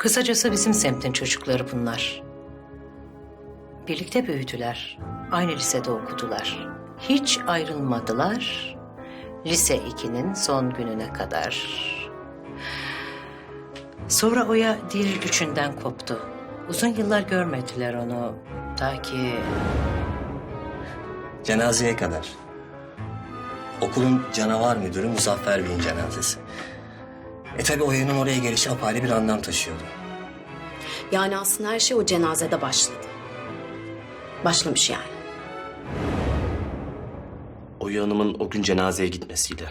Kısacası bizim semtin çocukları bunlar. Birlikte büyüdüler. Aynı lisede okudular. Hiç ayrılmadılar. Lise 2'nin son gününe kadar. Sonra Oya diğer üçünden koptu. Uzun yıllar görmediler onu. Ta ki Cenazeye kadar. Okulun canavar müdürü Muzaffer Bey'in cenazesi. E tabi Oya'nın oraya gelişi apayrı bir anlam taşıyordu. Yani aslında her şey o cenazede başladı. Başlamış yani. Oya Hanım'ın o gün cenazeye gitmesiyle.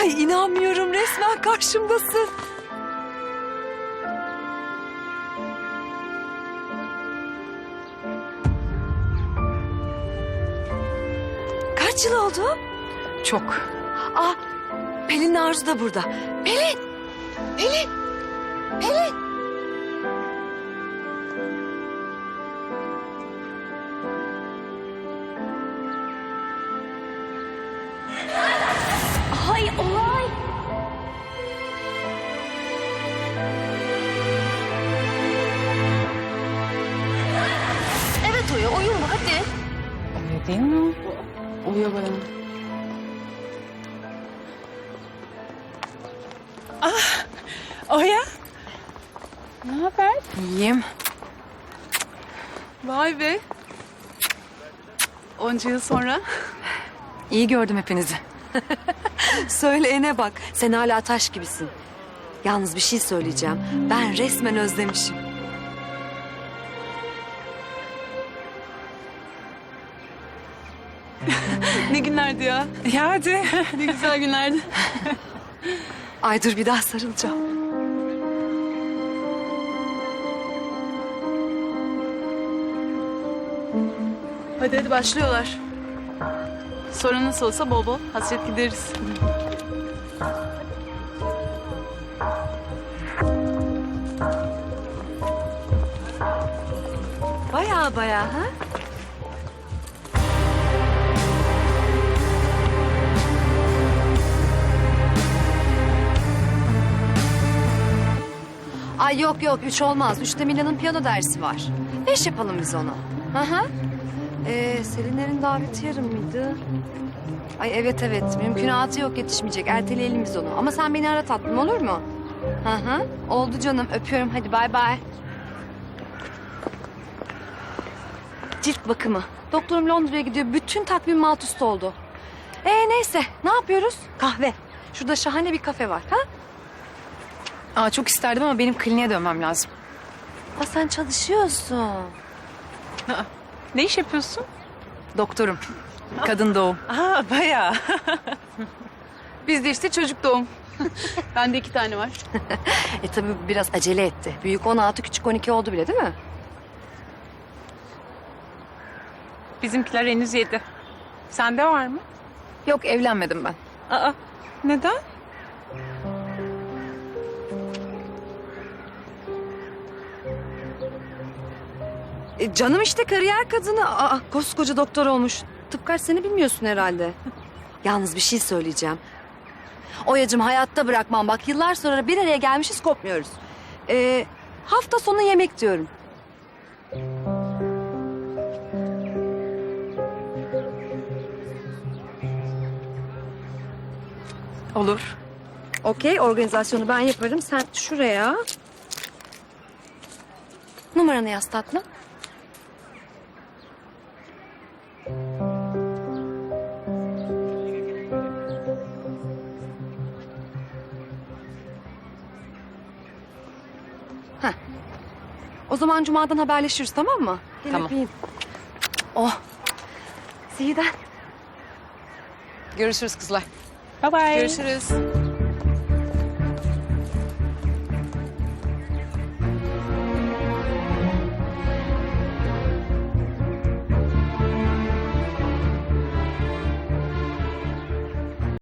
Ay inanmıyorum resmen karşımdasın. Kaç yıl oldu? Çok. Ah Pelin Arzu da burada. Pelin! Pelin! Oya bayan. Oya. Ne haber? İyiyim. Vay be. Onca yıl sonra. İyi gördüm hepinizi. Söyleyene bak sen hala taş gibisin. Yalnız bir şey söyleyeceğim. Ben resmen özlemişim. Ne günlerdi ya. Ya hadi. Ne güzel günlerdi. Ay dur bir daha sarılacağım. Hadi hadi başlıyorlar. Sonra nasıl olsa bol bol hasret gideriz. Baya baya ha? Ay yok yok üç olmaz. Üçte Milan'ın piyano dersi var. Beş yapalım biz ona. Hı hı. Ee, Selinlerin daveti yarın mıydı? Ay evet evet mümkünatı yok yetişmeyecek. Erteleyelim biz onu. Ama sen beni ara tatlım olur mu? Hı hı. Oldu canım öpüyorum hadi bay bay. Cilt bakımı. Doktorum Londra'ya gidiyor. Bütün takvim alt üst oldu. Ee neyse ne yapıyoruz? Kahve. Şurada şahane bir kafe var. Ha? Aa, çok isterdim ama benim kliniğe dönmem lazım. Aa, sen çalışıyorsun. Ne iş yapıyorsun? Doktorum. Kadın doğum. Aa bayağı. Bizde işte çocuk doğum. Bende iki tane var. E tabii biraz acele etti. Büyük 16, küçük 12 oldu bile değil mi? Bizimkiler henüz yedi. Sende var mı? Yok evlenmedim ben. Aa neden? E, canım işte kariyer kadını. Aa, koskoca doktor olmuş. Tıp kaç sene bilmiyorsun herhalde. Yalnız bir şey söyleyeceğim. Oyacım hayatta bırakmam. Bak yıllar sonra bir araya gelmişiz kopmuyoruz. Ee, hafta sonu yemek diyorum. Olur. Okey organizasyonu ben yaparım. Sen şuraya. Numaranı yaz tatlım. Heh. O zaman cumadan haberleşiriz tamam mı? Gel Tamam. öpeyim. Oh. Sihiden. Görüşürüz kızlar. Bye bye. Görüşürüz.